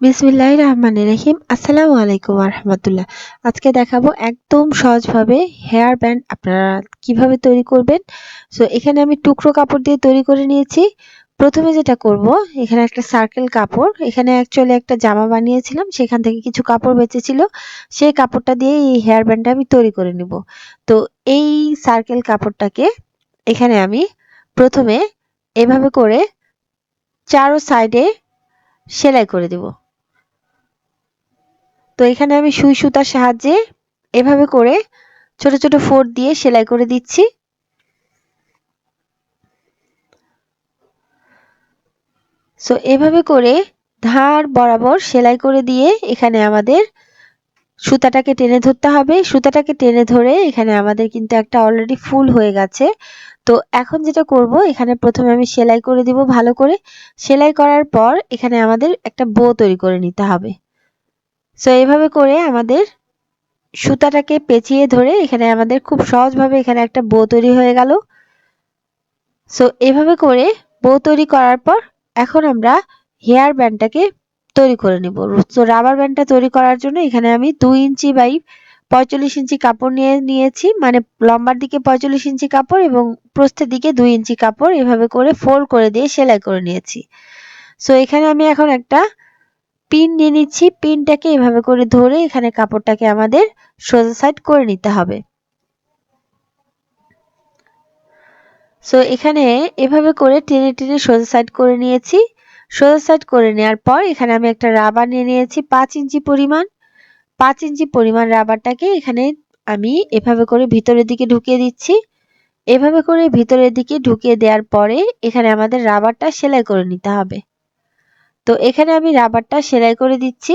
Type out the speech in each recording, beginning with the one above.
বিসমিল্লাহ রহমান রহিম। আসসালামু আলাইকুম রহমতুল্লাহ। আজকে দেখাবো একদম সহজভাবে হেয়ার ব্যান্ড আপনারা কীভাবে তৈরি করবেন। সো এখানে আমি টুকরো কাপড় দিয়ে তৈরি করে নিয়েছি। প্রথমে যেটা করব, এখানে একটা সার্কেল কাপড়। এখানে অ্যাকচুয়ালি একটা জামা বানিয়েছিলাম, সেখান থেকে কিছু কাপড় বেঁচেছিল। সেই কাপড়টা দিয়ে এই হেয়ার ব্যান্ডটা আমি তৈরি করে নিব। তো, এই সার্কেল কাপড়টাকে এখানে আমি প্রথমে এভাবে করে চারো সাইডে সেলাই করে দেবো। তো এখানে আমি সুই সুতার সাহায্যে এভাবে করে ছোট ছোট ফোর দিয়ে সেলাই করে দিচ্ছি। সো এভাবে করে ধার বরাবর সেলাই করে দিয়ে এখানে আমাদের সুতাটাকে টেনে ধরতে হবে। সুতাটাকে টেনে ধরে এখানে আমাদের কিন্তু একটা অলরেডি ফুল হয়ে গেছে। তো এখন যেটা করব, এখানে প্রথমে আমি সেলাই করে দিব ভালো করে। সেলাই করার পর এখানে আমাদের একটা বো তৈরি করে নিতে হবে। সো এইভাবে করে আমাদের সুতাটাকে পেঁচিয়ে ধরে এখানে আমাদের খুব সহজভাবে এখানে একটা বো তৈরি হয়ে গেল। সো এভাবে করে বো তৈরি করার পর এখন আমরা হেয়ার ব্যান্ডটাকে তৈরি করে নিব। তো রাবার ব্যান্ডটা তৈরি করার জন্য এখানে আমি দুই ইঞ্চি বাই পঁয়তাল্লিশ ইঞ্চি কাপড় নিয়ে নিয়েছি মানে লম্বার দিকে পঁয়তাল্লিশ ইঞ্চি কাপড় এবং প্রস্থের দিকে দুই ইঞ্চি কাপড়। এভাবে করে ফোল্ড করে দিয়ে সেলাই করে নিয়েছি। সো এখানে আমি এখন একটা পিন নিয়ে নিচ্ছি, পিনটাকে এভাবে করে ধরে এখানে কাপড়টাকে আমাদের সোজা সাইড করে নিতে হবে। সো এখানে এভাবে করে টেনে টেনে সোজা সাইড করে নিয়েছি। সোজা সাইড করে নেওয়ার পর এখানে আমি একটা রাবার নিয়ে নিয়েছি পাঁচ ইঞ্চি পরিমাণ। পাঁচ ইঞ্চি পরিমাণ রাবারটাকে এখানে আমি এভাবে করে ভিতরের দিকে ঢুকিয়ে দিচ্ছি। এভাবে করে ভিতরের দিকে ঢুকিয়ে দেওয়ার পরে এখানে আমাদের রাবারটা সেলাই করে নিতে হবে। তো এখানে আমি রাবারটা সেলাই করে দিচ্ছি।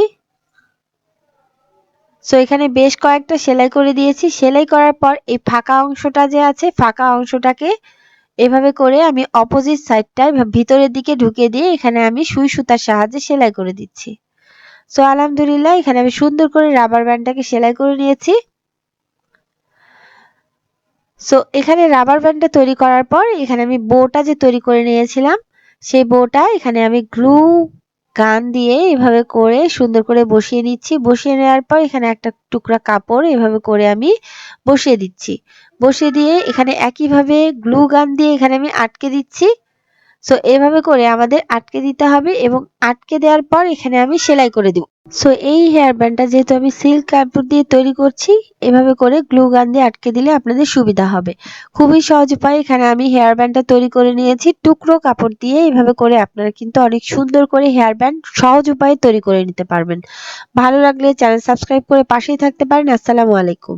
সো এখানে বেশ কয়েকটা সেলাই করে দিয়েছি। সেলাই করার পর এই ফাঁকা অংশটা যে আছে, ফাঁকা অংশটাকে এভাবে করে আমি অপোজিট সাইডটায় ভিতরের দিকে ঢুকিয়ে দিয়ে এখানে আমি সুই সুতার সাহায্যে সেলাই করে দিচ্ছি। সো আলহামদুলিল্লাহ, এখানে আমি সুন্দর করে রাবার ব্যান্ডটাকে সেলাই করে নিয়েছি। সো এখানে রাবার ব্যান্ডটা তৈরি করার পর এখানে আমি বোটা যে তৈরি করে নিয়েছিলাম, সেই বোটা এখানে আমি গ্লু গান দিয়ে এভাবে করে সুন্দর করে বসিয়ে নিচ্ছি বসিয়ে নেওয়ার পর এখানে একটা টুকরা কাপড় এভাবে করে আমি বসিয়ে দিচ্ছি। বসিয়ে দিয়ে এখানে একইভাবে গ্লু গান দিয়ে এখানে আমি আটকে দিচ্ছি। সো এভাবে করে আমাদের আটকে দিতে হবে এবং আটকে দেওয়ার পর এখানে আমি সেলাই করে দিব। সো এই হেয়ার ব্যান্ডটা যেহেতু আমি সিল্ক কাপড় দিয়ে তৈরি করছি, এভাবে করে গ্লু গান দিয়ে আটকে দিলে আপনাদের সুবিধা হবে। খুবই সহজ উপায়, এখানে আমি হেয়ার ব্যান্ডটা তৈরি করে নিয়েছি। টুকরো কাপড় দিয়ে এভাবে করে আপনারা কিন্তু অনেক সুন্দর করে হেয়ার ব্যান্ড সহজ উপায়ে তৈরি করে নিতে পারবেন। ভালো লাগলে চ্যানেল সাবস্ক্রাইব করে পাশেই থাকতে পারেন। আসসালামু আলাইকুম।